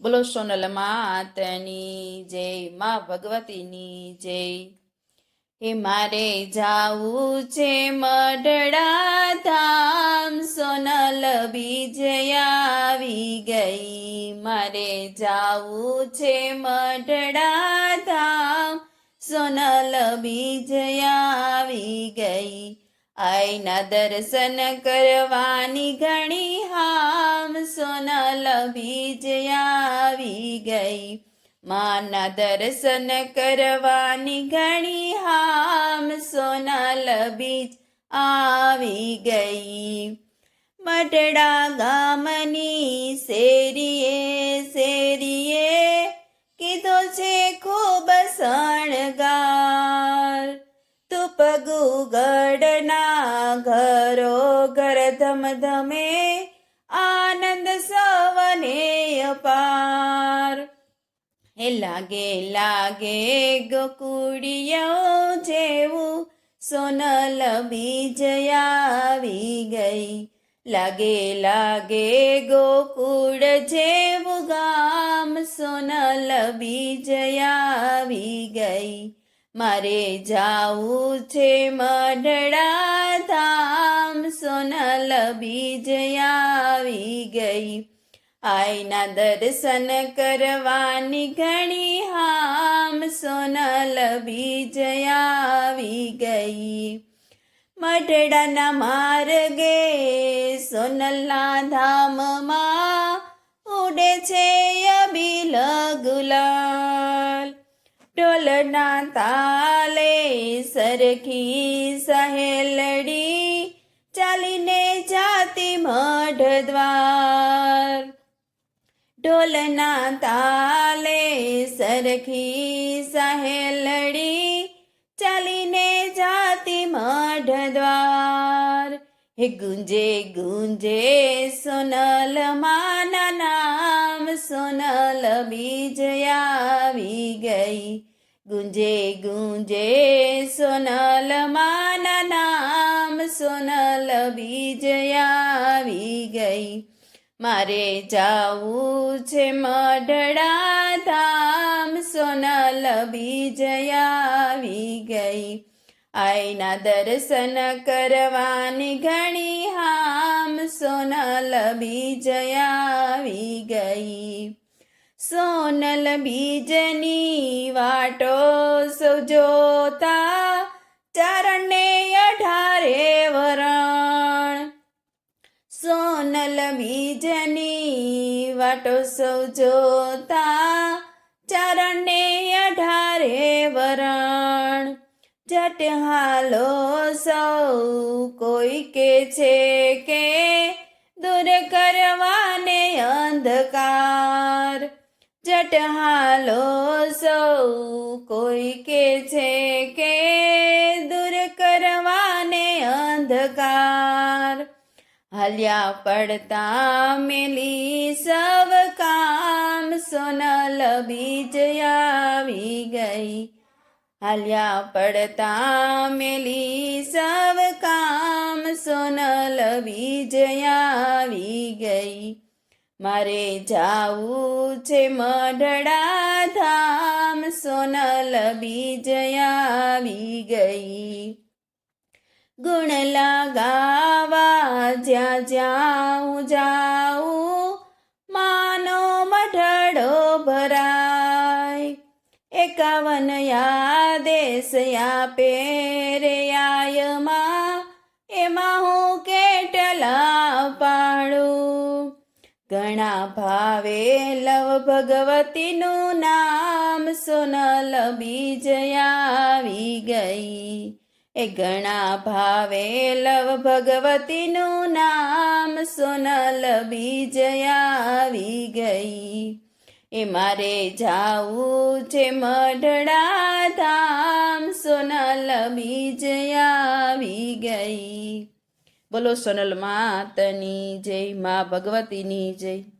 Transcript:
બોલો સોનલ માતની જય, મા ભગવતીની જય. હે મારે જાવું છે મઢડા ધામ સોનલ બીજય આવી ગઈ. મારે જાવું છે મઢડા ધામ સોનલ બીજય આવી ગઈ. આઈના દર્શન કરવાની ઘણી હામ બીજય આવી ગઈ. માના દર્શન કરવાની ઘણી હામ સોનાલ બીજ આવી ગઈ. મટડા ગામની શેરીએ શેરીએ કીધો છે, ખૂબ શણગાર. તું પગુ ગઢના ઘરો ઘર ધમધમે લાગે લાગે ગોકુડિયો જેવું. સોનલ બીજયા આવી ગઈ. લાગે લાગે ગોકુળ જેવું ગામ. સોનલ બીજયા આવી ગઈ. મારે જાવું છે મઢડા ધામ સોનલ બીજયા આવી ગઈ. આઈના દર્શન કરવાની ઘણી હામ સોનલ આવી ગઈ. મઢડાના માર્ગે સોનલના ધામમાં ઉડે છે અબીલ ગુલાલ ઢોલના તાલે સરખી સહેલડી ચાલીને જાતી મઢ દ્વાર. ઢોલના તાલે સરખી સહેલડી ચાલીને જાતી મઢ દ્વાર હે ગુંજે ગુંજે, સોનલ માના નામ, સોનલ બીજય આવી ગઈ. ગુંજે ગુંજે, સોનલ માના નામ, સોનલ બીજય આવી ગઈ. મારે જાવું છે મઢડા ધામ સોનલ આવી ગઈ. આઈના દર્શન કરવાની ઘણી હામ. સોનલ આવી ગઈ. સોનલ બીજની વાટો સૌ જોતા બીજની વાટો સૌ જોતા ચરણે અઢારે વરણ. જટ હાલો સૌ કોઈ કે છે કે દૂર કરવાને અંધકાર. જટ હાલો સૌ કોઈ કે છે હાલ્યા પડતા મેલી સવ કામ સોનલ બીજય આવી ગઈ. હાલ્યા પડતા મેલી સવ કામ સોનલ બીજય આવી ગઈ. મારે જાવું છે મઢડા ધામ સોનલ બીજય આવી ગઈ. ગુણ લગાવા જ્યાં હું જાઉં, માનો મઢડો ભરાય. એકાવન યાદેશ આપે રે આયમાં, એમાં હું કેટલા પાડું? ઘણા ભાવે લવ ભગવતીનું નામ સોનલ બીજયા આવી ગઈ. એ ઘણા ભાવે લવ ભગવતીનું નામ સોનલ આવી ગઈ. એ મારે જાવું છે મઢડા ધામ સોનલ આવી ગઈ. બોલો સોનલ માતની જય, મા ભગવતીની જય.